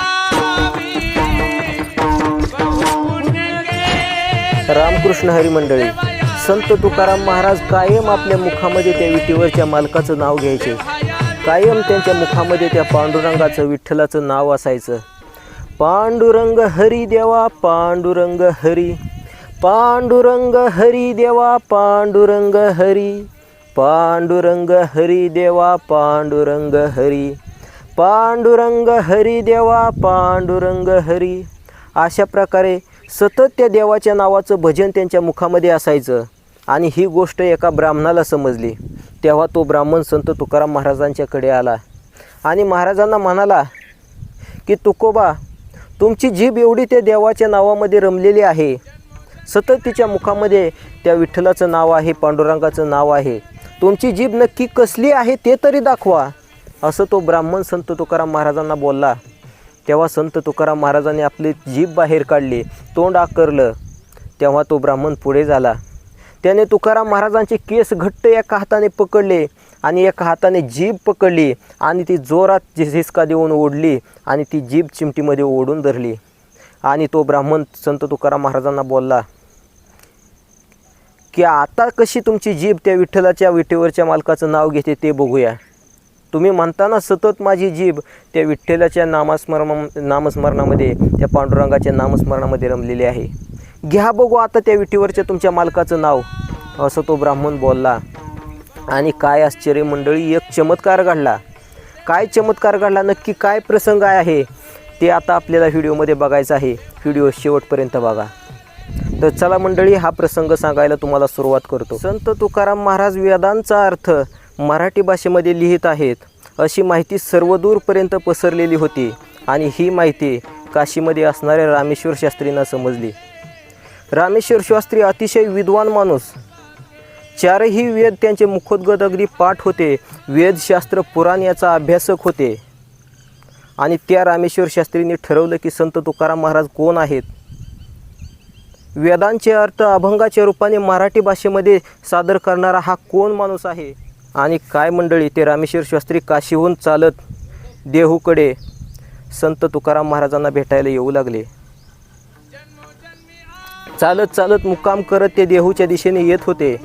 आवी रामकृष्ण हरी मंडळी संत तुकाराम महाराज कायम आपल्या मुखामध्ये त्या विटीवरच्या मालकाचं नाव घ्यायचे. कायम त्यांच्या मुखामध्ये त्या पांडुरंगाचं विठ्ठलाचं नाव असायचं. पांडुरंग हरी देवा पांडुरंग हरी. पांडुरंग हरी देवा पांडुरंग हरी. पांडुरंग हरी देवा पांडुरंग हरी. पांडुरंग हरी देवा पांडुरंग हरी. अशा प्रकारे सतत त्या देवाच्या नावाचं भजन त्यांच्या मुखामध्ये असायचं. आणि ही गोष्ट एका ब्राह्मणाला समजली. तेव्हा तो ब्राह्मण संत तुकाराम महाराजांच्याकडे आला. आणि महाराजांना म्हणाला की तुकोबा तुमची जीभ एवढी त्या देवाच्या नावामध्ये रमलेली आहे. सतत तिच्या मुखामध्ये त्या विठ्ठलाचं नाव आहे पांडुरंगाचं नाव आहे. तुमची जीभ नक्की कसली आहे ते तरी दाखवा. असं तो ब्राह्मण संत तुकाराम महाराजांना बोलला. तेव्हा संत तुकाराम महाराजांनी आपली जीभ बाहेर काढली तोंड आकरलं. तेव्हा तो ब्राह्मण पुढे झाला. त्याने तुकाराम महाराजांचे केस घट्ट एका हाताने पकडले आणि एका हाताने जीभ पकडली आणि ती जोरात झिसका देऊन ओढली आणि ती जीभ चिमटीमध्ये ओढून धरली. आणि तो ब्राह्मण संत तुकाराम महाराजांना बोलला की आता कशी तुमची जीभ त्या विठ्ठलाच्या विठेवरच्या मालकाचं नाव घेते ते बघूया. तुम्ही म्हणताना सतत माझी जीभ त्या विठ्ठलाच्या नामस्मरण नामस्मरणामध्ये त्या पांडुरंगाच्या नामस्मरणामध्ये रमलेली आहे. घ्या बघू आता त्या विठीवरच्या तुमच्या मालकाचं नाव. असं तो ब्राह्मण बोलला. आणि काय आश्चर्य मंडळी एक चमत्कार घडला. काय चमत्कार घडला? नक्की काय प्रसंग आहे? ते आता आपल्याला व्हिडिओमध्ये बघायचं आहे. व्हिडिओ शेवटपर्यंत बघा. तर चला मंडळी हा प्रसंग सांगायला तुम्हाला सुरुवात करतो. संत तुकाराम महाराज वेदांचा अर्थ मराठी भाषेमध्ये लिहित आहेत अशी माहिती सर्वदूरपर्यंत पसरलेली होती आणि ही माहिती काशीमध्ये असणाऱ्या रामेश्वर शास्त्रींना समजली. रामेश्वर शास्त्री अतिशय विद्वान माणूस. चारही वेद त्यांचे मुखोद्गत अगदी पाठ होते वेदशास्त्र पुराण याचा अभ्यासक होते. आणि त्या रामेश्वर शास्त्रींनी ठरवलं की संत तुकाराम महाराज कोण आहेत? वेदांचे अर्थ अभंगाच्या रूपाने मराठी भाषेमध्ये सादर करणारा हा कोण माणूस आहे? आणि काय मंडळी ते रामेश्वर शास्त्री काशीहून चालत देहूकडे संत तुकाराम महाराजांना भेटायला येऊ लागले. चालत चालत मुक्काम करत ते देहूच्या दिशेने येत होते.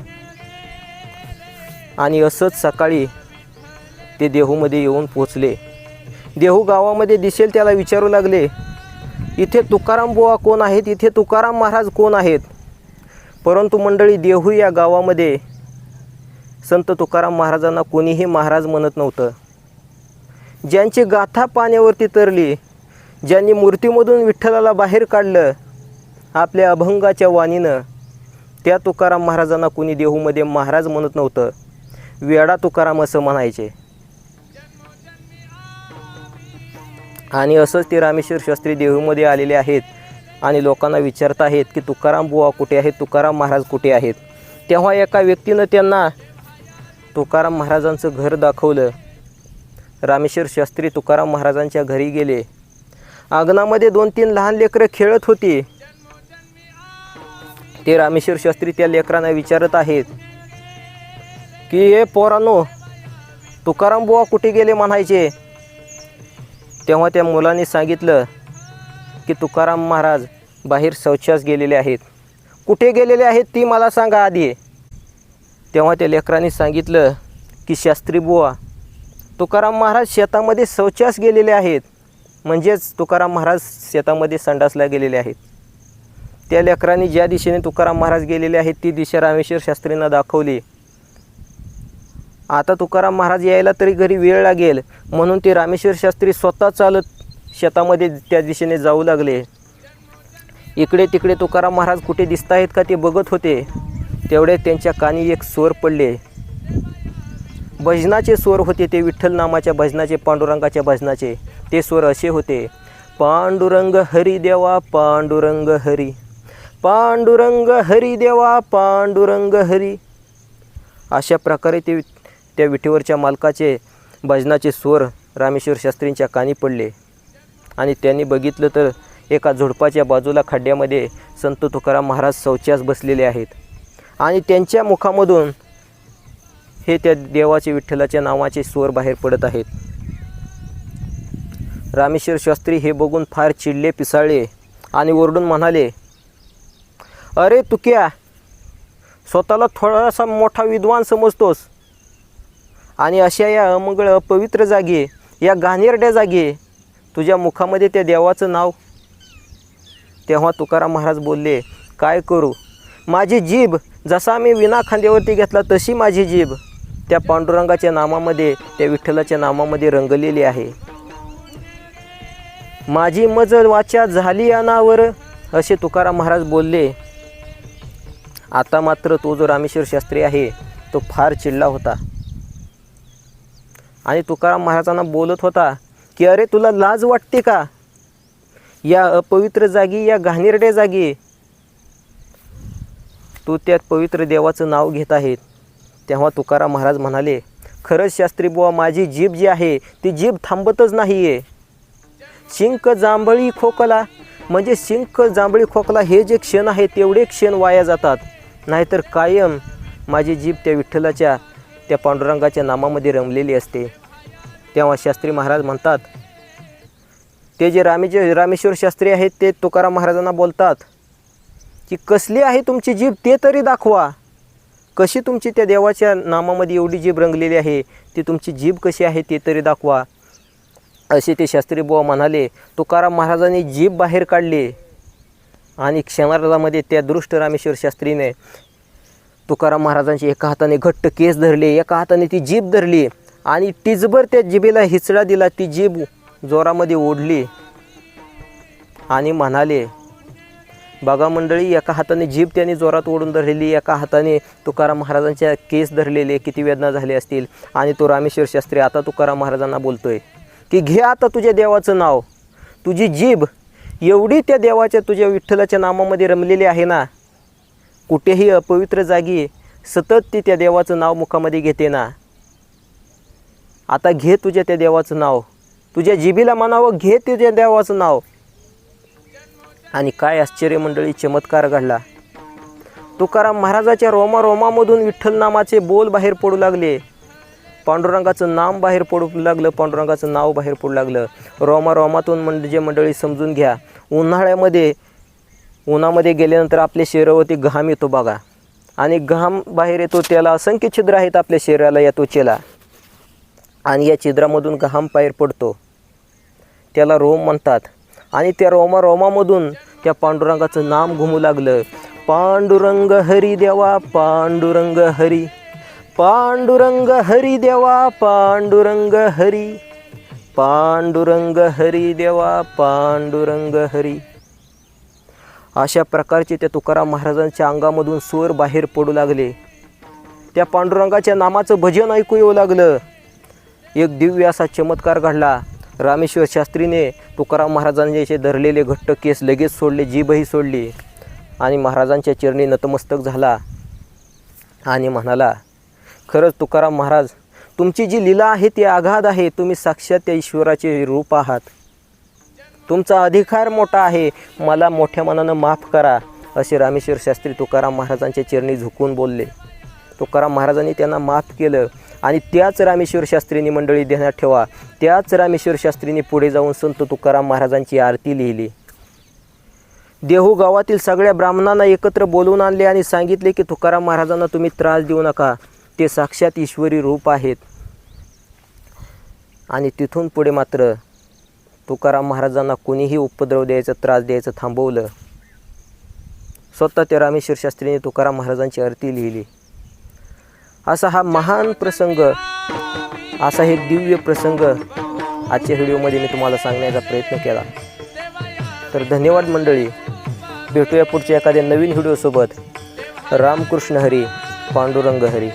आणि असंच सकाळी ते देहूमध्ये येऊन पोचले देहू गावामध्ये दिसेल त्याला विचारू लागले इथे तुकाराम बुवा कोण आहेत? इथे तुकाराम महाराज कोण आहेत? परंतु मंडळी देहू या गावामध्ये संत तुकाराम महाराजांना कोणीही महाराज म्हणत नव्हतं. ज्यांची गाथा पाण्यावरती तरली ज्यांनी मूर्तीमधून विठ्ठलाला बाहेर काढलं आपल्या अभंगाच्या वाणीनं त्या तुकाराम महाराजांना कोणी देहूमध्ये महाराज म्हणत नव्हतं. वेडा तुकाराम असं म्हणायचे. आणि असंच ते रामेश्वर शास्त्री देहूमध्ये आलेले आहेत आणि लोकांना विचारत आहेत की तुकाराम बुवा कुठे आहेत? तुकाराम महाराज कुठे आहेत? तेव्हा एका व्यक्तीनं त्यांना तुकाराम महाराजांचं घर दाखवलं. रामेश्वर शास्त्री तुकाराम महाराजांच्या घरी गेले. अंगणामध्ये दोन तीन लहान लेकरं खेळत होती. ते रामेश्वर शास्त्री त्या लेकरांना विचारत आहेत की ए पोरानो तुकाराम बुवा कुठे गेले म्हणायचे? तेव्हा त्या मुलांनी सांगितलं की तुकाराम महाराज बाहेर शौचास गेलेले आहेत. कुठे गेलेले आहेत ती मला सांगा आधी. तेव्हा त्या लेकरांनी सांगितलं की शास्त्री बुवा तुकाराम महाराज शेतामध्ये शौचास गेलेले आहेत. म्हणजेच तुकाराम महाराज शेतामध्ये संडासला गेलेले आहेत. त्या लेकरांनी ज्या दिशेने तुकाराम महाराज गेलेले आहेत ती दिशा रामेश्वर शास्त्रींना दाखवली. आता तुकाराम महाराज यायला तरी घरी वेळ लागेल. म्हणून ते रामेश्वर शास्त्री स्वतः चालत शेतामध्ये त्या दिशेने जाऊ लागले. इकडे तिकडे तुकाराम महाराज कुठे दिसत आहेत का ते बघत होते. तेवढे त्यांच्या कानी एक स्वर पडले. भजनाचे स्वर होते ते विठ्ठल नामाच्या भजनाचे पांडुरंगाच्या भजनाचे. ते स्वर असे होते. पांडुरंग हरी देवा पांडुरंग हरी. पांडुरंग हरी देवा पांडुरंग हरी. अशा प्रकारे ते त्या विठीवरच्या मालकाचे भजनाचे स्वर रामेश्वर शास्त्रींच्या कानी पडले. आणि त्यांनी बघितलं तर एका झुडपाच्या बाजूला खड्ड्यामध्ये संत तुकाराम महाराज शौचास बसलेले आहेत. आणि त्यांच्या मुखामधून हे त्या देवाचे विठ्ठलाच्या नावाचे स्वर बाहेर पडत आहेत. रामेश्वर शास्त्री हे बघून फार चिडले पिसाळले आणि ओरडून म्हणाले अरे तुक्या स्वतःला थोडासा मोठा विद्वान समजतोस आणि अशा या अमंगळ अपवित्र जागे या घाणेरड्या जागे तुझ्या मुखामध्ये त्या देवाचं नाव. तेव्हा तुकाराम महाराज बोलले काय करू? माझी जीभ जसा मी विना खांद्यावरती घेतला तशी माझी जीभ. त्या पांडुरंगाच्या नामामध्ये त्या विठ्ठलाच्या नामामध्ये रंगलेली आहे. माझी मज वाचा झाली अनावर असे तुकाराम महाराज बोलले. आता मात्र तो जो रामेश्वर शास्त्री आहे तो फार चिडला होता. आणि तुकाराम महाराजांना बोलत होता की अरे तुला लाज वाटते का? या अपवित्र जागी या घाणेरड्या जागी तू त्या पवित्र देवाचं नाव घेत आहे तेव्हा तुकाराम महाराज म्हणाले खरंच शास्त्री बुवा माझी जीभ जी आहे ती जीभ थांबतच नाही आहे शिंक जांभळी खोकला. म्हणजे शिंक जांभळी खोकला हे जे क्षण आहे तेवढे क्षण वाया जातात. नाहीतर कायम माझी जीभ त्या विठ्ठलाच्या त्या पांडुरंगाच्या नामामध्ये रमलेली असते. तेव्हा शास्त्री महाराज म्हणतात ते जे रामेचे रामेश्वर शास्त्री आहेत ते तुकाराम महाराजांना बोलतात. की कसली आहे तुमची जीभ ते तरी दाखवा. कशी तुमची त्या देवाच्या नामामध्ये एवढी जीभ रंगलेली आहे ती तुमची जीभ कशी आहे ते तरी दाखवा. असे ते शास्त्री बुवा म्हणाले तुकाराम महाराजांनी जीभ बाहेर काढली. आणि क्षणार्धामध्ये त्या दृष्ट रामेश्वर शास्त्रीने तुकाराम महाराजांची एका हाताने घट्ट केस धरले एका हाताने ती जीभ धरली आणि टिजभर त्या जिभेला हिचडा दिला ती जीभ जोरामध्ये ओढली. आणि म्हणाले बघा मंडळी एका हाताने जीभ त्यांनी जोरात ओढून धरलेली एका हाताने तुकाराम महाराजांच्या केस धरलेले किती वेदना झाले असतील. आणि तो रामेश्वर शास्त्री आता तुकाराम महाराजांना बोलतोय की घे आता तुझ्या देवाचं नाव. तुझी जीभ एवढी त्या देवाच्या तुझ्या विठ्ठलाच्या नामामध्ये रमलेली आहे ना. कुठेही अपवित्र जागी सतत ती त्या देवाचं नाव मुखामध्ये घेते ना. आता घे तुझ्या त्या देवाचं नाव. तुझ्या जिभीला म्हणावं घे तुझ्या देवाचं नाव. आणि काय आश्चर्य मंडळी चमत्कार घडला. तुकाराम महाराजाच्या रोमा रोमामधून विठ्ठल नामाचे बोल बाहेर पडू लागले. पांडुरंगाचं नाम बाहेर पडू लागलं पांडुरंगाचं नाव बाहेर पडू लागलं. रोमा रोमातून म्हणजे मंडळी समजून घ्या. उन्हाळ्यामध्ये उन्हामध्ये गेल्यानंतर आपल्या शरीरावरती घाम येतो बघा. आणि घाम बाहेर येतो त्याला असंख्य छिद्र आहेत आपल्या शरीराला या त्वचेला. आणि या छिद्रामधून घाम बाहेर पडतो. त्याला रोम म्हणतात. आणि त्या रोमा रोमामधून त्या पांडुरंगाचं नाम घुमू लागलं. पांडुरंग हरी देवा पांडुरंग हरी. पांडुरंग हरी देवा पांडुरंग हरी. पांडुरंग हरी देवा पांडुरंग हरी. अशा प्रकारचे त्या तुकाराम महाराजांच्या अंगामधून स्वर बाहेर पडू लागले. त्या पांडुरंगाच्या नामाचं भजन ऐकू येऊ लागलं. एक दिव्य असा चमत्कार घडला. रामेश्वर शास्त्रीने तुकाराम महाराजांचे धरलेले घट्ट केस लगेच सोडले जीभही सोडली आणि महाराजांच्या चरणी नतमस्तक झाला आणि म्हणाला खरंच तुकाराम महाराज तुमची जी लीला आहे ती आघात आहे. तुम्ही साक्षात त्या ईश्वराचे रूप आहात. तुमचा अधिकार मोठा आहे. मला मोठ्या मनानं माफ करा असे रामेश्वर शास्त्री तुकाराम महाराजांच्या चरणी झुकून बोलले. तुकाराम महाराजांनी त्यांना माफ केलं. आणि त्याच रामेश्वर शास्त्रींनी मंडळी ध्यानात ठेवा. त्याच रामेश्वर शास्त्रींनी पुढे जाऊन संत तुकाराम महाराजांची आरती लिहिली. देहू गावातील सगळ्या ब्राह्मणांना एकत्र बोलवून आणले आणि सांगितले की तुकाराम महाराजांना तुम्ही त्रास देऊ नका. ते साक्षात ईश्वरी रूप आहेत. आणि तिथून पुढे मात्र तुकाराम महाराजांना कोणीही उपद्रव द्यायचा त्रास द्यायचं थांबवलं. स्वतः त्या रामेश्वर शास्त्रीने तुकाराम महाराजांची आरती लिहिली. असा हा महान प्रसंग असा हे दिव्य प्रसंग आजच्या व्हिडिओमध्ये मी तुम्हाला सांगण्याचा प्रयत्न केला. तर धन्यवाद मंडळी. भेटूया पुढच्या एखाद्या नवीन व्हिडिओसोबत. रामकृष्ण हरी पांडुरंग हरी.